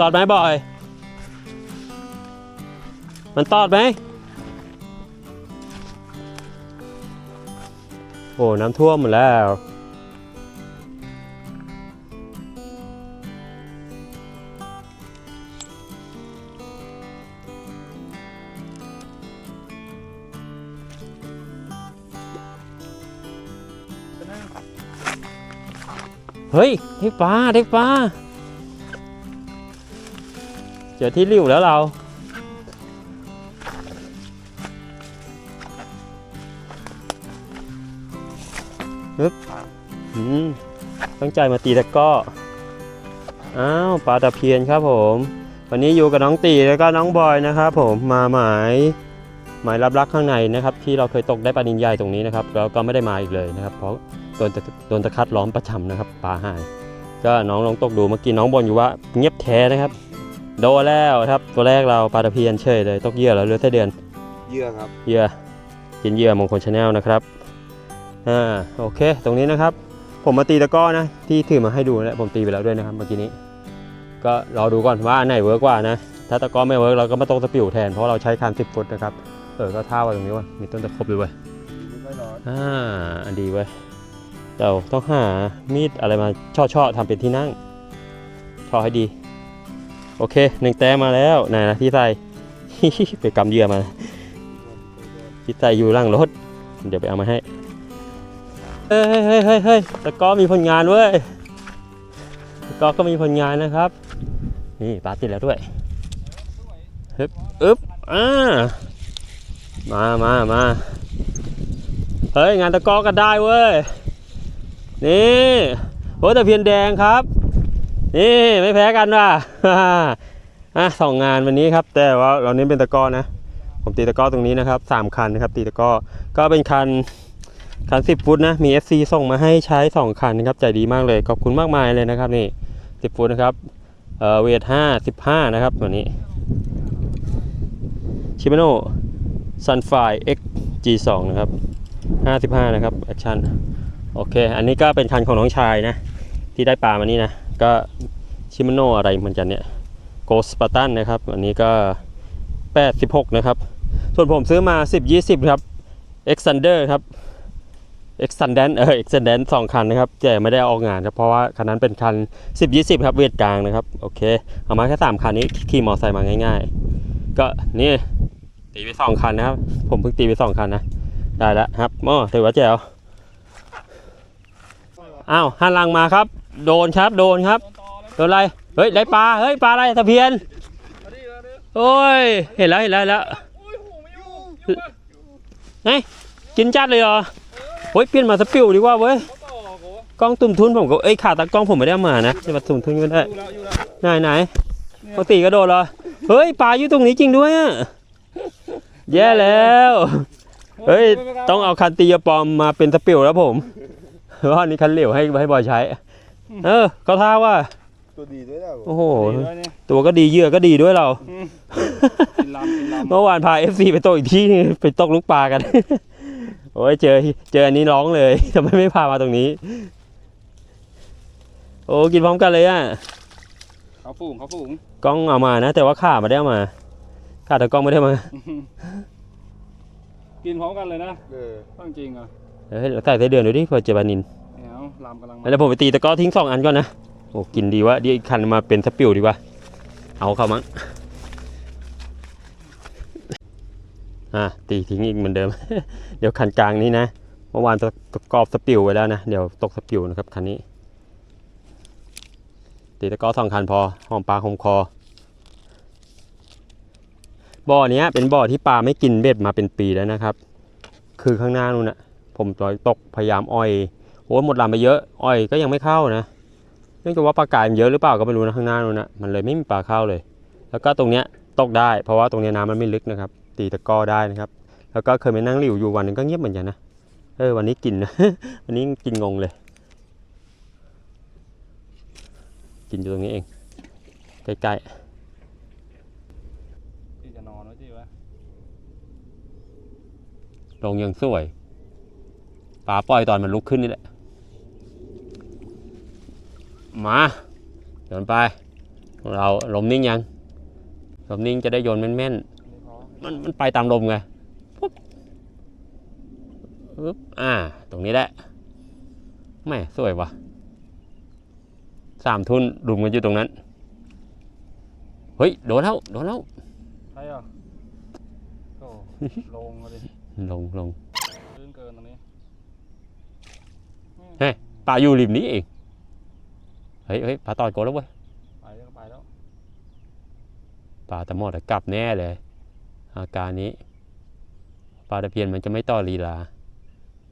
ตอดไหมบ่อย มันตอดไหม โอ้ น้ำท่วมหมดแล้ว เฮ้ยได้ปลาได้ปลา เจอที่ริ้วแล้วเราฮึบอืมตั้งใจมาตีตะกร้อ อ้าวปลาตะเพียนครับผม วันนี้อยู่กับน้องตีแล้วก็น้องบอยนะครับผม มาหมายหมายรับรักข้างในนะครับ ที่เราเคยตกได้ปลานินใหญ่ตรงนี้นะครับแล้วก็ไม่ได้มาอีกเลยนะครับ เพราะโดนตะโดนตะคัดล้อมประจำนะครับปลาหาย ก็น้องลองตกดูเมื่อกี้น้องบอลอยู่ว่าเงียบแท้นะครับ โดนแล้วครับตัวแรกเราปลาตะเพียนเฉยเลยตกเหยื่อแล้วเหลือแต่เดือนเหยื่อครับเหยื่อกินเหยื่อมงคลชาแนลนะครับอ่าโอเค ตรงนี้นะครับ ผมมาตีตะกร้อนะที่ถือมาให้ดูแล้วผมตีไปแล้วด้วยนะครับเมื่อกี้นี้ ก็รอดูก่อนว่าอันไหนเวิร์กกว่านะถ้าตะกร้อไม่เวิร์กเราก็มาตรงสปิวแทนเพราะเราใช้คัน10ฟุตนะครับเออก็ท่าว่าตรงนี้ว่ามีต้นตะครบด้วยเว้ยไม่ค่อยร้อนอ่าอันดีเว้ยเราต้องหามีดอะไรมาช่อๆทำเป็นที่นั่งช่อให้ดี โอเคหนึ่งแต้มมาแล้วไหนนะที่ใส่ไปกำเยื่อมาที่ใส่อยู่ล่างรถ เดี๋ยวไปเอามาให้เฮ้ยเฮ้ยเฮ้ยเฮ้ยตะก้อมีผลงานเว้ยตะก้อก็มีผลงานนะครับ นี่ปลาติดแล้วด้วยฮึบอึ๊บอ่ามามามาเฮ้ยงานตะก้อก็ได้เว้ยนี่โอ้แตะเพียนแดงครับ นี่ไม่แพ้กันว่ะอะสองงานวันนี้ครับ แต่ว่าเราเน้นเป็นตะก้อนะ ผมตีตะก้อตรงนี้นะครับสามคันนะครับ ตีตะก้อก็เป็นคันคัน10ฟุตนะมี FC ส่งมาให้ใช้2คันนะครับใจดีมากเลยขอบคุณมากมายเลยนะครับนี่10ฟุตนะครับเอ่อเวท5 15นะครับตัวนี้ชิม a โน่ Sunfire X G2 นะครับ55 นะครับแอคชั่นโอเค อันนี้ก็เป็นคันของน้องชายนะ ที่ได้ปลามานี่นะ ก็ชิมโนอะไรเหมือนกันเนี่ยโกสปาตันนะครับ อันนี้ก็ 86 นะครับ ส่วนผมซื้อมา 10 20 ครับ Exander ครับ Exandant เออ Exandant สองคันนะครับแต่ไม่ได้เอาอกงานครับ เพราะว่าคันนั้นเป็นคัน 10 20 ครับ เวทกลางนะครับ โอเค เอามาแค่ 3 คันนี้ขี่มอเตอร์ไซค์มาง่าย ๆ ก็นี่ตีไป 2 คันนะครับ ผมเพิ่งตีไป 2 คันนะ ได้แล้วครับโอ้ถือว่าแจ๋วอ้าวหันหลังมาครับ โดนครับโดนครับโดนอะไรเฮ้ยได้ปลาเฮ้ยปลาอะไรตะเพียนโอ้ยเห็นแล้วเห็นแล้วเห็นแล้วไงกินจัดเลยเหรอโอ้ยเปลี่ยนมาสปิวดีกว่าเว้ยกล้องตุ่มทุนผมก็เอ้ยขาตากล้องผมไม่ได้มานะจะมาตุ่มทุนก็ได้ไหนไหนปกติกระโดดเหรอเฮ้ยปลาอยู่ตรงนี้จริงด้วยอะแย่แล้วเฮ้ยต้องเอาคันตียาปอมมาเป็นสปิวแล้วผมเพราะนนี้คันเหลวให้ให้บอยใช้ เออเขาท่าว่า ตัวดีด้วยนะโอ้โหตัวก็ดีเหยื่อก็ดีด้วยเรากินลำกินลำเมื่อวานพา FC ไปตกอีกที่นึงไปตกลูกปลากัน โอ้ยเจอเจออันนี้ร้องเลย ทำไมไม่พามาตรงนี้ โอ้กินพร้อมกันเลยอะเขาฝูงเขาฝูงกล้องเอามานะ แต่ว่าขาไม่ได้เอามาขาแต่กล้องไม่ได้มากินพร้อมกันเลยนะเออต้องจริงเหรอะเฮ้ยเราใส่ไส้เดือนดูดิเผื่อเจอปลานิน เดี๋ยวลำกำลังมาแล้วผมไปตีตะกร้อทิ้งสองอันก่อนนะ โอ้กินดีวะเดี๋ยวอีกคันมาเป็นสปิวดีว่าเอาเข้ามั้ง อะตีทิ้งอีกเหมือนเดิม เดี๋ยวคันกลางนี้นะ เมื่อวานตะตะกรอบสปิวไว้แล้วนะ เดี๋ยวตกสปิวนะครับคันนี้ ตีตะกร้อสองคันพอ หอมปลาหอมคอ บ่อเนี้ยเป็นบ่อที่ปลาไม่กินเบ็ดมาเป็นปีแล้วนะครับ คือข้างหน้านู่นนะผมตอยตกพยายามอ้อย โอ้ยหมดลำไปเยอะอ้อยก็ยังไม่เข้านะเนื่องจากว่าปลากายมันเยอะหรือเปล่าก็ไม่รู้นะข้างหน้านู่นนะมันเลยไม่มีปลาเข้าเลย แล้วก็ตรงเนี้ยตกได้ เพราะว่าตรงเนี้ยน้ำมันไม่ลึกนะครับ ตีตะกร้อได้นะครับ แล้วก็เคยไปนั่งหลิวอยู่วันหนึงก็เงียบเหมือนกันนะเออวันนี้กินนะวันนี้กินงงเลย กินอยู่ตรงนี้เองใกล้ที่จะนอนไว้ที่วะๆลงยังสวยปลาปล่อยตอนมันลุกขึ้นนี่แหละ มาเดินไปเราลมนิ่งยังลมนิ่งจะได้โยนแม่นนี่พอๆมันมันไปตามลมไงปุ๊บปุ๊บอ่า ตรงนี้แหละแม่สวยว่ะสามทุนรุมกันอยู่ตรงนั้น เฮ้ย โดนแล้ว โดนแล้วใช่อะโอ้ลงมาดิลงลงลื่นเกินตรงนี้เฮ้ยปลาอยู่ริมนี้เอง เฮ้ยเฮ้ยปลาตอดโกนแล้วเว้ยไปแล้วก็ไปแล้วปลาตะหมอดอะกลับแน่เลย อาการนี้ปลาตะเพียนมันจะไม่ต่อลีลา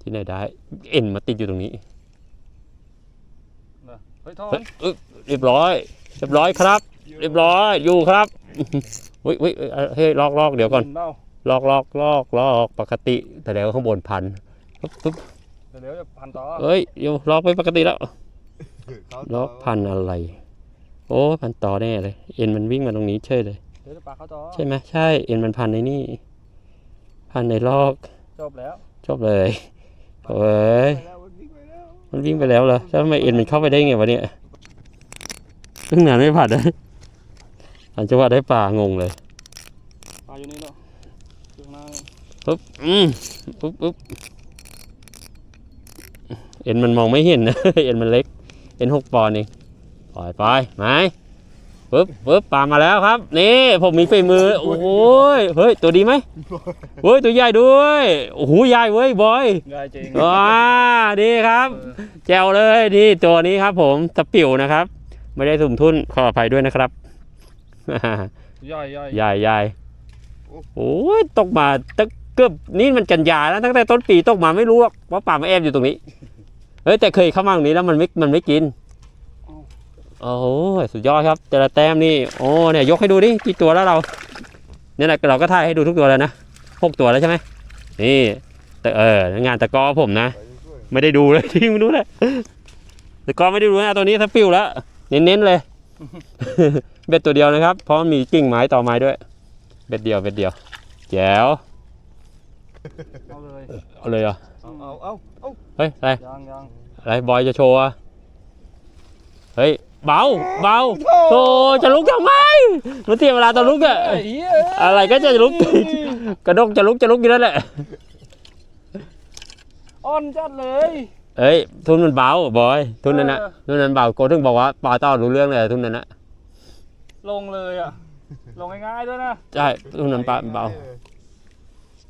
ที่ไหนได้ เอ็นมาติดอยู่ตรงนี้เนอะเฮ้ยทอนเฮ้ยเอ้ยเรียบร้อย เรียบร้อยครับ เรียบร้อยอยู่ครับเฮ้ยเฮ้ยเอ้ยเฮ้ยลอกลอกเดี๋ยวก่อนเล่าลอกลอกลอกลอกปกติแต่แล้วข้างบนพันปึ๊บปึ๊บเดี๋ยวเดี๋ยวจะพันต่อเอ้ยอยู่ลอกไปปกติแล้วเขา ลอกพันอะไร โอ้พันต่อแน่เลย เอ็นมันวิ่งมาตรงนี้เฉยเลยเดี๋ยวจะปลาเข้าต่อใช่ไหมใช่ เอ็นมันพันในนี่ พันในลอกจบแล้วจบเลยโอ้ยไปแล้วมันวิ่งไปแล้วมันวิ่งไปแล้วเหรอแล้วทำไมเอ็นมันเข้าไปได้ไงวะเนี่ยเพิ่งนานไม่ผัดเลยหลังจังหวะได้ปลางงเลยปลาอยู่นี่เนาะอยู่ข้างหน้านี่ปุ๊บอืมปุ๊บปุ๊บเอ็นมันมองไม่เห็นนะ เอ็นมันเล็ก เอ็นหกปอนด์เองปล่อยไปไหมปุ๊บปุ๊บปลามาแล้วครับ นี่ผมมีฝีมือ โอ้โหยเฮ้ย ตัวดีไหมเฮ้ย ตัวใหญ่ด้วย โอ้โห ใหญ่เว้ย บอยง่ายจริงว้าดีครับเออแจวเลยนี่ตัวนี้ครับผมตะปิ่วนะครับ ไม่ได้สุ่มทุน ขออภัยด้วยนะครับย่อยย่อยใหญ่ใหญ่โอ้ย ตกมาตะเกือบนี่มันกันยาแล้วตั้งแต่ต้นปีตกมาไม่รู้หรอกว่าป่ามาแอบอยู่ตรงนี้ เฮ้ยแต่เคยเข้ามาตรงนี้แล้วมันไม่ มันไม่กิน โอ้โหสุดยอดครับ แต่ละแต้มนี่ โอ้เนี่ยยกให้ดูดิกี่ตัวแล้วเรา เนี่ยนะเราก็ถ่ายให้ดูทุกตัวแล้วนะหกตัวแล้วใช่ไหมนี่แต่เอองานตะกร้อผมนะไปช่วยไม่ได้ดูเลยที่ไม่รู้เลยแต่ก็ไม่ได้ดูนะตัวนี้ถ้าปิวแล้ว เน้นๆเลย เบ็ดตัวเดียวนะครับ เพราะมันมีกิ่งไม้ต่อไม้ด้วย เบ็ดเดียวเบ็ดเดียวแจ๋วเอาเลยเอาเลยเหรอเอาเอา เอาเอาเฮ้ย อะไร ยังยังอะไร บอยจะโชว์อะเฮ้ย เบา เบาโธ่จะลุกทำไมมันเสียเวลาตอนลุกอะเฮ้ยเหี้ยอะไรก็จะลุกกระดกจะลุกจะลุกอยู่นั่นแหละ อ่อนจัดเลย เอ้ย ทุนมันเบา บอย ทุนนั้นนะเออทุนนั้นเบา โกถึงบอกว่าปลาต้อรู้เรื่องเลยทุนนั้นนะลงเลยอะ ลงง่ายๆด้วยนะ ใช่ ทุนนั้นปลาเบา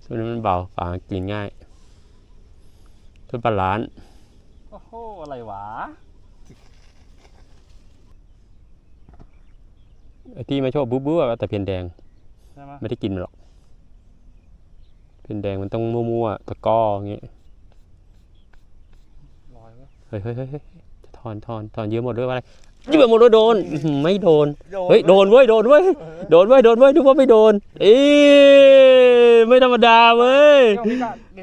ทุนนั้นมันเบาปลากินง่าย ทุนปลาล้านโอ้โห อะไรวะไอ้ที่มาโชว์บุ๊บบุ๊บอะแต่เพียนแดง ใช่ไหมไม่ได้กินมันหรอก เพียนแดงมันต้องมั่วๆตะกร้ออย่างเงี้ยลอยเว้ยเฮ้ยเฮ้ยเฮ้ยเฮ้ยจะถอนถอนถอนเยอะหมดด้วยว่าอะไรเยอะหมดด้วยโดนอื้อหือไม่โดน เฮ้ย โดนเว้ย โดนเว้ย โดนเว้ย โดนเว้ยดูว่าไม่โดน เอ้ยไม่ธรรมดาเว้ยเดี๋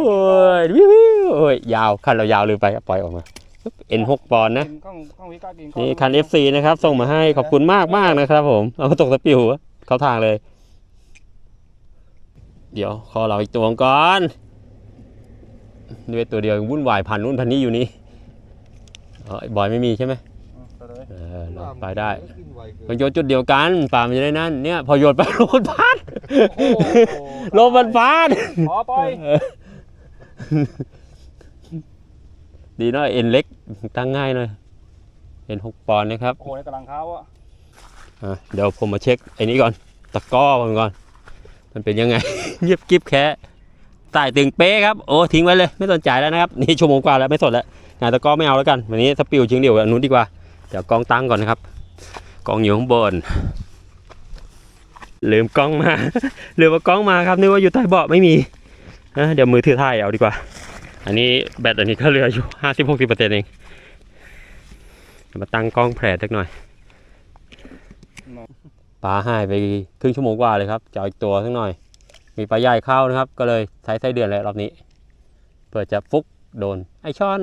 ยวพี่กะกินวิวโอ้ยวิววิวโอ้ยยาวคันเรายาวเลยไปครับปล่อยออกมาเอ็นหกปอนด์นะกินข้างข้างวิกากินนี่คัน FC นะครับ ส่งมาให้ขอบคุณมากมากนะครับ ผมเอามาตกสปิวอะเข้าทางเลย เดี๋ยวขอเราอีกตัวก่อนด้วยตัวเดียวยังวุ่นวายพันนู่นพันนี่อยู่นี่อ๋อไอ้บอยไม่มีใช่ไหมอืมไปเลยเออเราไปได้กินไวเกินมันโยนจุดเดียวกันป่ามันจะได้นั่นเนี่ย พอโยนไปลมมันพัดโอ้โหลมมันพัดพอปล่อย ดีหน่อยเอ็นเล็กตั้งง่ายหน่อยเอ็นหกปอนด์นะครับ โอ้โหในกำลังเข้าอะอะเดี๋ยวผมมาเช็คไอ้นี้ก่อน ตะกร้อมันก่อน มันเป็นยังไง เงียบกิ๊บแค่ใต้ตึงเป๊ะครับ โอ้ทิ้งไว้เลย ไม่สนใจแล้วนะครับ นี่ชั่วโมงกว่าแล้วไม่สนแล้วงานตะกร้อไม่เอาแล้วกัน วันนี้สปิวชิงเดียวกับอันนู้นดีกว่า เดี๋ยวกล้องตั้งก่อนนะครับกล้องอยู่ข้างบน ลืมกล้องมา ลืมว่ากล้องมาครับนึกว่าอยู่ใต้เบาะไม่มีนะ เดี๋ยวมือถือถ่ายเอาดีกว่า อันนี้แบตอันนี้ก็เหลืออยู่ห้าสิบหกสิบเปอร์เซ็นต์เองเดี๋ยวมาตั้งกล้องแผลสักหน่อยปลาหายไปครึ่งชั่วโมงกว่าเลยครับจะเอาอีกตัวสักหน่อย มีปลาใหญ่เข้านะครับ ก็เลยใช้ไส้เดือนแล้วรอบนี้เพื่อจะฟุกโดน ไอช่อน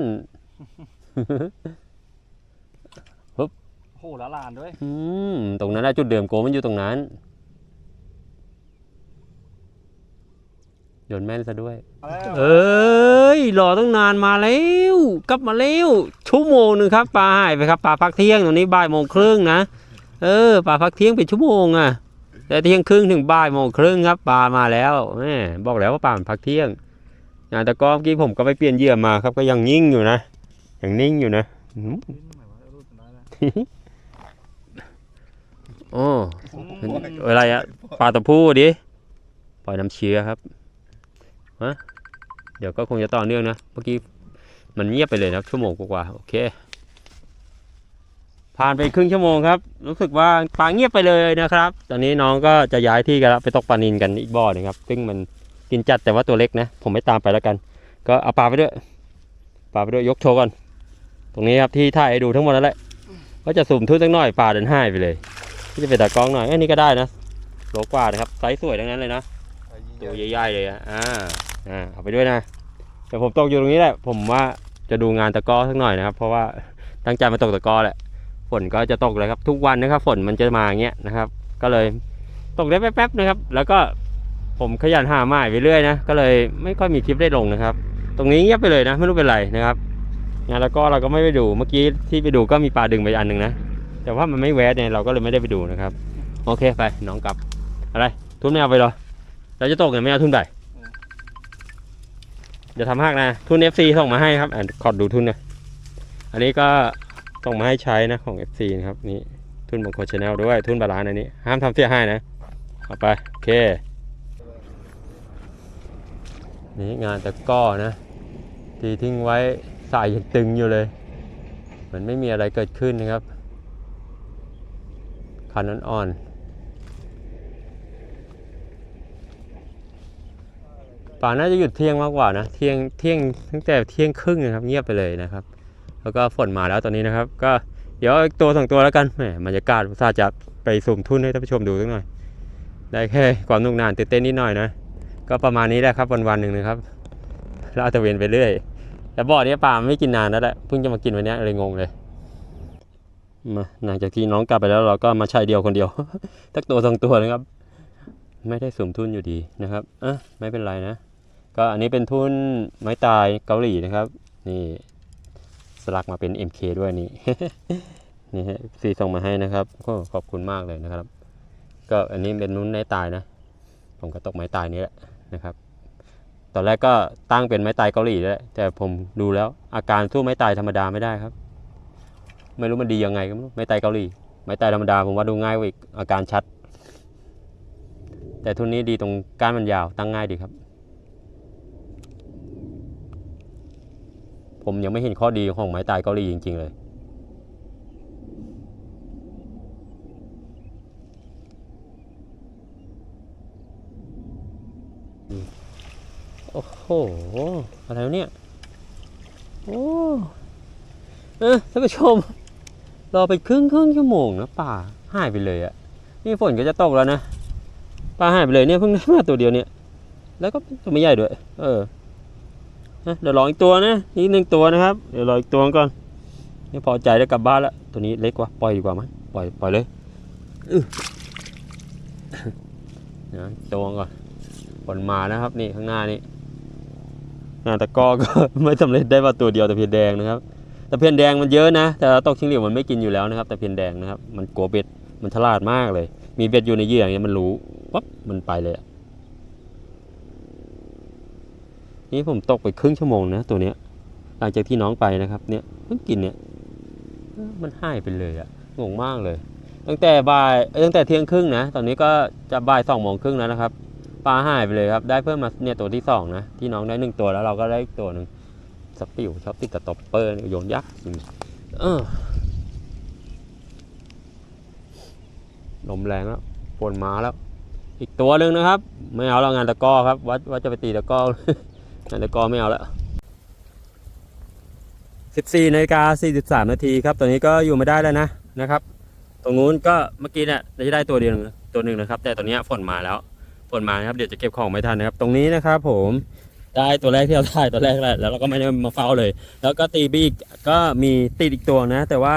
โอ้โหละลานด้วย อืม ตรงนั้นนะจุดเดิมโกมันอยู่ตรงนั้น โยนแม่นซะด้วยมาแล้วเอ้ยรอตั้งนานมาแล้วกลับมาแล้วชั่วโมงหนึ่งครับปลาหายไปครับปลาพักเที่ยงตรงนี้บ่ายโมงครึ่งนะเออปลาพักเที่ยงเป็นชั่วโมงอะแต่เที่ยงครึ่งถึงบ่ายโมงครึ่งครับปลามาแล้วแหมบอกแล้วว่าปลามันพักเที่ยงอ่าแต่ก็เมื่อกี้ผมก็ไปเปลี่ยนเหยื่อมาครับก็ยังนิ่งอยู่นะยังนิ่งอยู่นะอืมดิ้นไม่ไหวแล้วรูดมันได้แล้วโอ้อะไรอะปลาตะพูดิปล่อยน้ำเชื้อครับ ฮะเดี๋ยวก็คงจะต่อเนื่องนะ เมื่อกี้มันเงียบไปเลยนะชั่วโมงกว่าโอเค ผ่านไปครึ่งชั่วโมงครับ รู้สึกว่าปลาเงียบไปเลยนะครับ ตอนนี้น้องก็จะย้ายที่กันแล้วไปตกปลานินกันอีกบ่อหนึงครับ ซึ่งมันกินจัดแต่ว่าตัวเล็กนะ ผมไม่ตามไปแล้วกัน ก็เอาปลาไปด้วย ปลาไปด้วยยกโชว์ก่อน ตรงนี้ครับที่ถ่ายให้ดูทั้งหมดนั่นแหละ ก็จะสุ่มทุนสักหน่อยปลาเดินหายไปเลยที่จะเป็นตากล้องหน่อยอันนี้ก็ได้นะโลกว่านะครับไซส์สวยทั้งนั้นเลยนะตัวใหญ่ๆเลยอะ อ่าเอาไปด้วยนะแต่ผมตกอยู่ตรงนี้แหละ ผมว่าจะดูงานตะกร้อสักหน่อยนะครับ เพราะว่าตั้งใจมาตกตะกร้อแหละ ฝนก็จะตกเลยครับ ทุกวันนะครับ ฝนมันจะมาอย่างเงี้ยนะครับ ก็เลยตกได้แป๊บๆนะครับ แล้วก็ผมขยันหาหมายไปเรื่อยนะ ก็เลยไม่ค่อยมีคลิปได้ลงนะครับ ตรงนี้เงียบไปเลยนะ ไม่รู้เป็นไรนะครับงานแล้วก็เราก็ไม่ไปดู เมื่อกี้ที่ไปดูก็มีปลาดึงไปอันหนึ่งนะ แต่ว่ามันไม่แวดเนี่ยเราก็เลยไม่ได้ไปดูนะครับ โอเคไปน้องกลับ อะไร ทุนไม่เอาไปเหรอ เราจะตกเนี่ยไม่เอาทุนไป เดี๋ยวทำหักนะทุน FC ส่งมาให้ครับอะขอดูทุนนะอันนี้ก็ส่งมาให้ใช้นะของ FC นะครับนี่ทุนบางคนชาแนลด้วยทุนบาลานอันนี้ห้ามทำเสียให้นะเอาไปโอเคนี่งานตะก้อนะทีทิ้งไว้สายยังตึงอยู่เลยเหมือนไม่มีอะไรเกิดขึ้นนะครับคันอ่อนๆ ป่าน่าจะหยุดเที่ยงมากกว่านะเที่ยงเที่ยงตั้งแต่เที่ยงครึ่งนะครับ เงียบไปเลยนะครับ แล้วก็ฝนมาแล้วตอนนี้นะครับ ก็เดี๋ยวตัวสองตัวแล้วกันแหมบรรยากาศอุตส่าจะไปสุ่มทุ่นให้ท่านผู้ชมดูสักหน่อย ได้แค่ความนุกนานตื่นเต้นนิดหน่อยนะก็ประมาณนี้แหละครับวันวันหนึ่งนะครับลาดตะเวนไปเรื่อยแต่บ่อนี้ปลาไม่กินนานแล้วแหละเพิ่งจะมากินวันนี้เลยงงเลยมาหลังจากที่น้องกลับไปแล้วเราก็มาใช้เดียวคนเดียวตักตัวสองตัวนะครับ ไม่ได้สวมทุนอยู่ดีนะครับอะไม่เป็นไรนะ ก็อันนี้เป็นทุ่นไม้ตายเกาหลีนะครับ นี่สลักมาเป็น MK ด้วยนี่นี่ฮะซีส่งมาให้นะครับก็ขอบคุณมากเลยนะครับ ก็อันนี้เป็นนุ้นไม้ตายนะ ผมก็ตกไม้ตายนี้แหละนะครับ ตอนแรกก็ตั้งเป็นไม้ตายเกาหลีแล้วแหละแต่ผมดูแล้วอาการสู้ไม้ตายธรรมดาไม่ได้ครับ ไม่รู้มันดียังไงก็ไม่รู้ไม้ตายเกาหลี ไม้ตายธรรมดาผมว่าดูง่ายกว่าอีกอาการชัด แต่ทุนนี้ดีตรงก้านมันยาวตั้งง่ายดีครับ ผมยังไม่เห็นข้อดีของไม้ตายเกาหลีจริง ๆ เลย โอ้โห อะไรเนี่ย โอ้เออท่านผู้ชม รอไปครึ่งครึ่งชั่วโมงนะป่าหายไปเลยอะนี่ฝนก็จะตกแล้วนะป่าหายไปเลยเนี่ยเพิ่งได้มาตัวเดียวเนี่ย แล้วก็ตัวไม่ใหญ่ด้วย เออ นะเดี๋ยวรออีกตัวนะอีกหนึ่งตัวนะครับ เดี๋ยวรออีกตัวก่อนนี่พอใจได้กลับบ้านแล้วตัวนี้เล็กกว่าปล่อยดีกว่ามั้ยปล่อยปล่อยเลยนะตัวก่อนฝนมานะครับ นี่ข้างหน้านี่งานตะกอก็ไม่สำเร็จได้มาตัวเดียวแต่เพียนแดงนะครับแตะเพียนแดงมันเยอะนะ แต่ตกชิงเหลียวมันไม่กินอยู่แล้วนะครับ แตะเพียนแดงนะครับ มันกลัวเบ็ดมันฉลาดมากเลย มีเบ็ดอยู่ในเหยื่ออย่างเงี้ยมันรู้ปั๊บมันไปเลยอะ นี่ผมตกไปครึ่งชั่วโมงนะตัวเนี้ย หลังจากที่น้องไปนะครับ เนี่ยเพิ่งกินเนี่ย มันหายไปเลยอะงงมากเลย ตั้งแต่บ่ายตั้งแต่เที่ยงครึ่งนะ ตอนนี้ก็จะบ่ายสองโมงครึ่งแล้วนะครับปลาหายไปเลยครับ ได้เพิ่มมาเนี่ยตัวที่สองนะ ที่น้องได้หนึ่งตัวแล้วเราก็ได้อีกตัวหนึ่งสปิวชอบติดกับตอปเปอร์โยนยักษ์เออลมแรงแล้วฝนมาแล้ว อีกตัวหนึ่งนะครับ ไม่เอาแล้วงานตะก้อครับว่าว่าจะไปตีตะก้อ งานตะกร้อไม่เอาแล้ว14นาฬิกา43นาทีครับตอนนี้ก็อยู่ไม่ได้แล้วนะนะครับ ตรงนู้นก็เมื่อกี้เนี่ยจะได้ตัวเดียวตัวหนึ่งนะครับ แต่ตอนนี้ฝนมาแล้วฝนมาครับเดี๋ยวจะเก็บของไม่ทันนะครับ ตรงนี้นะครับผมได้ตัวแรกที่เราได้ตัวแรกแหละแล้วเราก็ไม่ได้มาเฝ้าเลย แล้วก็ตีบีกก็มีติดอีกตัวนะ แต่ว่า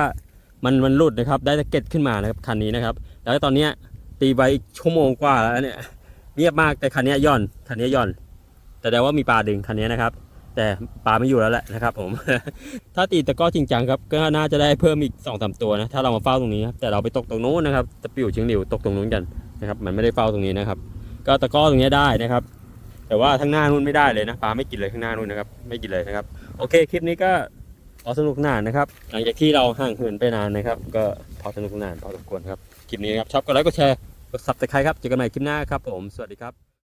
มันมันหลุดนะครับ ได้ตะเก็ดขึ้นมานะครับคันนี้นะครับ แล้วตอนเนี้ยตีไปอีกชั่วโมงกว่าแล้วเนี่ยเงียบมากแต่คันนี้ย่อนคันนี้ย่อน แต่แปลว่ามีปลาดึงคันนี้นะครับ แต่ปลาไม่อยู่แล้วแหละนะครับ ผม ถ้าตีตะก้อจริงจังครับก็น่าจะได้เพิ่มอีกสองสามตัวนะถ้าเรามาเฝ้าตรงนี้ครับแต่เราไปตกตรงนู้นนะครับตะปิวเชิงหลิวตกตรงนู้นกันนะครับ มันไม่ได้เฝ้าตรงนี้นะครับ ก็ตะก้อตรงนี้ได้นะครับ แต่ว่าทั้งหน้านู่นไม่ได้เลยนะปลาไม่กินเลยข้างหน้านู่นนะครับ ไม่กินเลยนะครับ โอเคคลิปนี้ก็พอสนุกนานนะครับ หลังจากที่เราห่างเหินไปนานนะครับ ก็พอสนุกนานพอสมควรครับคลิปนี้ครับชอบกดไลค์กดแชร์กดซับสไครต์ครับเจอกันใหม่คลิปหน้าครับผมสวัสดีครับ